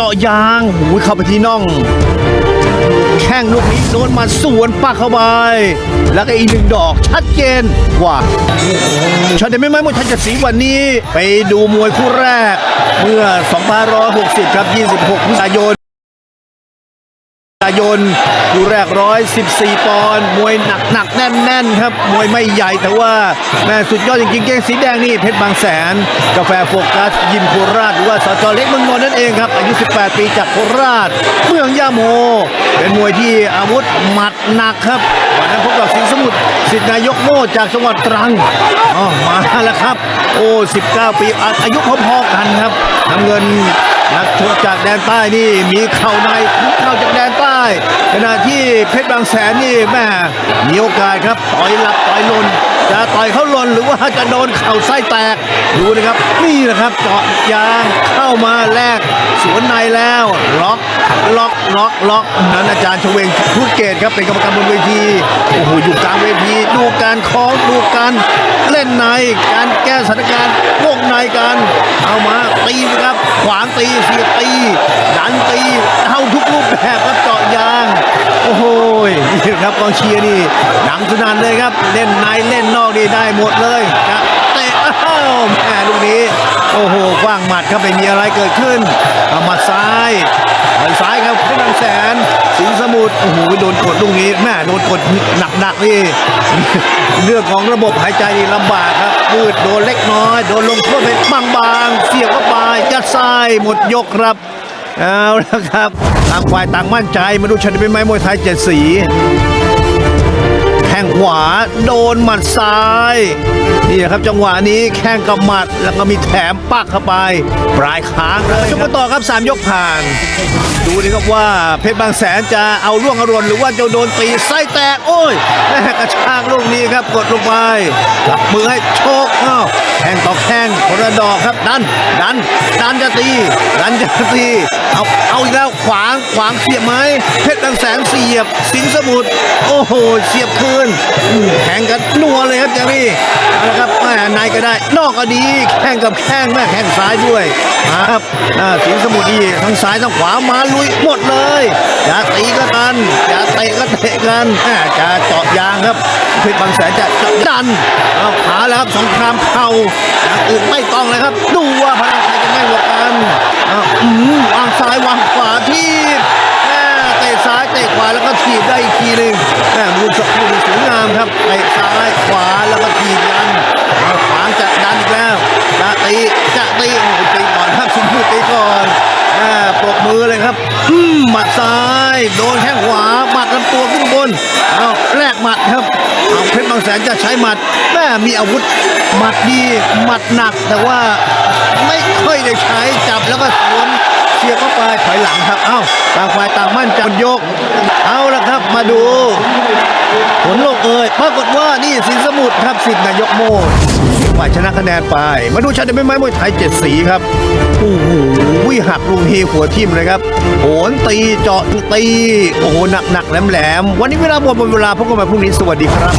เจาะยางหูเข้าไปที่น่อง แข้งลูกนี้โดนมาสวนปักเข้าไป แล้วก็อีกหนึ่งดอกชัดเจนกว่าชาเดไม่ไม่มดทันจัดสีวันนี้ ไปดูมวยคู่แรก เมื่อ 2560 ครับ 26พฤศจิกายน ยนคู่แรกร้อยสิบสี่ปอนด์มวยหนักหนักแน่นแน่นครับ มวยไม่ใหญ่แต่ว่าแม่สุดยอดจริงๆเกงสีแดงนี่เพชรบางแสน กาแฟโฟกัส ยิมโคราชหรือว่าสจเล็กเมืองนนท์นั่นเองครับ อายุ 18 ปีจากโคราช เมืองย่าโม เป็นมวยที่อาวุธหมัดหนักครับวันนั้นพบกับสิงสมุทรสิทธินายกโมจากจังหวัดตรังอ๋อมาแล้วครับ โอ้ 19 ปีอาอายุพอๆกันครับน้ำเงิน นักชกจากแดนใต้นี่มีเข่าในเข่าจากแดนใต้ ขณะที่เพชรบางแสนนี่แม่มีโอกาสครับต่อยหลับต่อยลนจะต่อยเขาลนหรือว่าจะโดนเข่าไส้แตกดูนะครับ นี่แหละครับเจาะยางเข้ามาแลกสวนในแล้วล็อกล็อกล็อกล็อกนั้นอาจารย์ชเวงพูดเกตครับเป็นกรรมการบนเวทีโอ้โหอยู่กลางเวทีดูการคล้องดูการเล่นในการแก้สถานการณ์พวงในกันเอามาตีนะครับ วางตีเสียบตี ดันตีเอาทุกรูปแบบครับเจาะยาง โอ้โหนี่ครับกองเชียร์นี่หนังสนานเลยครับ เล่นในเล่นนอกนี่ได้หมดเลยครับ อ้าวแม่ลูกนี้ โอ้โหกว้างหมัดครับไม่มีอะไรเกิดขึ้นเอาหมัดซ้ายหมัดซ้ายครับเพชรบางแสน สิงสมุทรโอ้โหโดนกดลูกนี้แม่โดนกดหนักๆนี่เรื่องของระบบหายใจลำบากครับมืดโดนเล็กน้อย โดนลงโทษเป็นบางๆเสียบเข้าไปยัดไส้หมดยกครับเอาละครับต่างฝ่ายต่างมั่นใจมาดูชันเป็นไม้มวยไทยเจ็ดสี ข้งขวาโดนหมัดซ้าย นี่นะครับจังหวะนี้แข้งกับหมัดแล้วก็มีแถมปักเข้าไป ปลายค้างเลยชมกันต่อครับ 3 ยกผ่าน ดูดิครับว่าเพชรบางแสนจะเอาล่วงอรวนหรือว่าจะโดนตีไส้แตก โอ้ยแม่กระชากลูกนี้ครับกดลงไปรับมือให้โชกอ้าวแข้งต่อแข้งคนละดอกครับดันดันดันจะตีดันจะตีเอาเอาอีกแล้วขวางขวางเสียบไหมเพชรบางแสนเสียบ สิงสมุทรโอ้โห เสียบคืนแข่งกันนัวเลยครับอย่างนี้เอาละครับแม่ในก็ได้ นอกก็ดีแข่งกับแข้งแม่แข้งซ้ายด้วยครับสิงสมุทรดีทั้งซ้ายทั้งขวามาลุยหมดเลยอย่าตีก็กันอย่าเตะก็เตะกันแจะเจาะยางครับเพชรบางแสนจะจะดันเอาขาแล้วครับสงครามเข่าอย่างอื่นไม่ต้องเลยครับ ดูว่าพลังใครจะไม่หลบกันเอาอืมวางซ้ายวางขวาที่ะขวาแล้วก็ถีบได้อีกทีหนึ่งแม่มุมสกุลสวยงามครับเตะซ้ายขวาแล้วก็ถีบยันขวางจะดันอีกแล้วจะตีจะตีโอ้โหตีก่อนครับสิงพูดตีก่อนแม่ปรบมือเลยครับอืมหมัดซ้ายโดนแข้งขวาหมัดลำตัวขึ้นบนเอาแลกหมัดครับเอาเพชรบางแสนจะใช้หมัดแม่มีอาวุธหมัดดีหมัดหนัก แต่ว่าไม่ค่อยได้ใช้จับแล้วก็สวนเสียบเข้าไปถอยหลังครับ เอ้า ต่างฝ่ายต่างมั่นใจยก เอาละครับมาดู ผลลงเอ่ยปรากฏว่านี่สินสมุทรครับสิทธิ์นายกโมดฝ่ายชนะคะแนนไป มาดูชาติไม้ไม้มวยไทยเจ็ดสีครับโอ้โหวิหักลุงเฮหัวทิมเลยครับโหนตีเจาะตี โอ้โหหนักหนักๆแหลมแหลมๆวันนี้เวลาหมดหมดเวลาพบกันใหม่พรุ่งนี้สวัสดีครับ